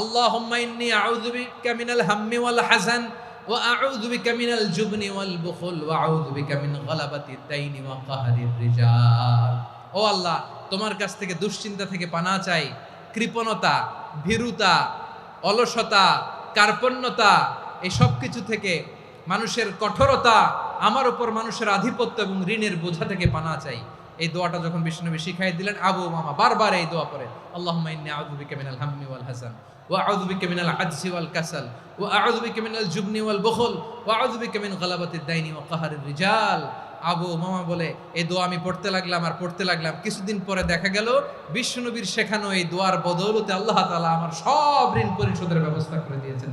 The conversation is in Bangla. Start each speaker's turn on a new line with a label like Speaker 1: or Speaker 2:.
Speaker 1: আল্লাহুম্মা ইন্নী আউযু বিকা মিনাল হাম্মি ওয়াল হাযান ওয়া আউযু বিকা মিনাল জুবনি ওয়াল বুখল ওয়া আউযু বিকা মিন গালাবাতিদ দাইনি ওয়া ও আল্লাহ, তোমার কাছ থেকে দুশ্চিন্তা থেকে পানা চাই। কৃপণতা, ভীরুতা, অলসতা, কার্পণ্যতা, এই সব কিছু থেকে মানুষের কঠোরতা, আমার উপর মানুষের আধিপত্য এবং ঋণের বোঝা থেকে পানা চাই। এই দোয়াটা যখন বিষ্ণুনবী শিখাই দিলেন, আবু মামা বারবার এই দোয়া হাম্মি ওয়াল হাসান ওয়াল কাসাল জুবনি ওয়াল দাইনি রিজাল। আবু মামা বলে, এই দোয়া আমি পড়তে লাগলাম আর পড়তে লাগলাম। কিছুদিন পরে দেখা গেল বিষ্ণুনবীর শেখানো এই দোয়ার বদৌলতে আল্লাহ তাআলা আমার সব ঋণ পরিশোধের ব্যবস্থা করে দিয়েছেন